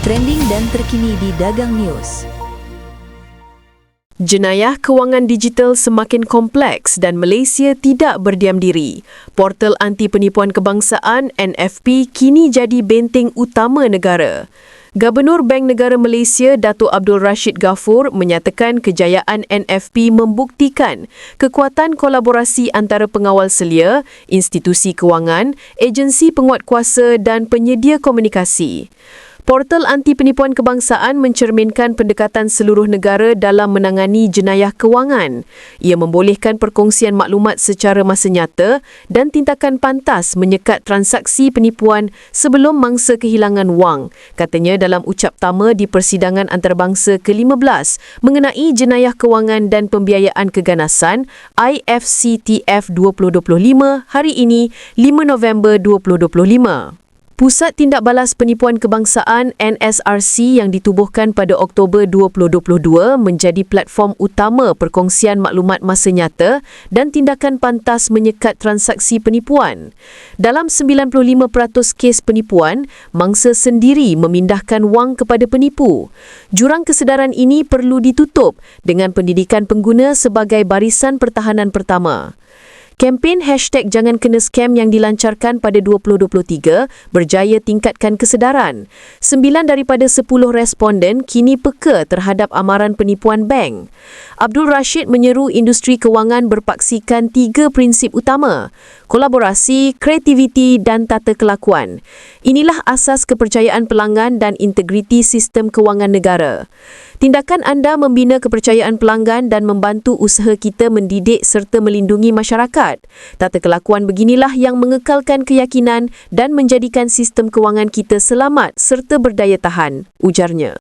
trending dan terkini di Dagang News. Jenayah kewangan digital semakin kompleks dan Malaysia tidak berdiam diri. Portal Anti Penipuan Kebangsaan NFP kini jadi benteng utama negara. Gubernur Bank Negara Malaysia Datuk Abdul Rashid Ghafur menyatakan kejayaan NFP membuktikan kekuatan kolaborasi antara pengawal selia, institusi kewangan, agensi penguatkuasa dan penyedia komunikasi. Portal Anti Penipuan Kebangsaan mencerminkan pendekatan seluruh negara dalam menangani jenayah kewangan. Ia membolehkan perkongsian maklumat secara masa nyata dan tindakan pantas menyekat transaksi penipuan sebelum mangsa kehilangan wang, katanya dalam ucap tama di persidangan antarabangsa ke-15 mengenai jenayah kewangan dan pembiayaan keganasan IFCTF 2025 hari ini 5 November 2025. Pusat Tindak Balas Penipuan Kebangsaan NSRC yang ditubuhkan pada Oktober 2022 menjadi platform utama perkongsian maklumat masa nyata dan tindakan pantas menyekat transaksi penipuan. Dalam 95% kes penipuan, mangsa sendiri memindahkan wang kepada penipu. Jurang kesedaran ini perlu ditutup dengan pendidikan pengguna sebagai barisan pertahanan pertama. Kempen hashtag Jangan Kena Scam yang dilancarkan pada 2023 berjaya tingkatkan kesedaran. Sembilan daripada sepuluh responden kini peka terhadap amaran penipuan bank. Abdul Rashid menyeru industri kewangan berpaksikan tiga prinsip utama, kolaborasi, kreativiti dan tata kelakuan. Inilah asas kepercayaan pelanggan dan integriti sistem kewangan negara. Tindakan anda membina kepercayaan pelanggan dan membantu usaha kita mendidik serta melindungi masyarakat. Tata kelakuan beginilah yang mengekalkan keyakinan dan menjadikan sistem kewangan kita selamat serta berdaya tahan, ujarnya.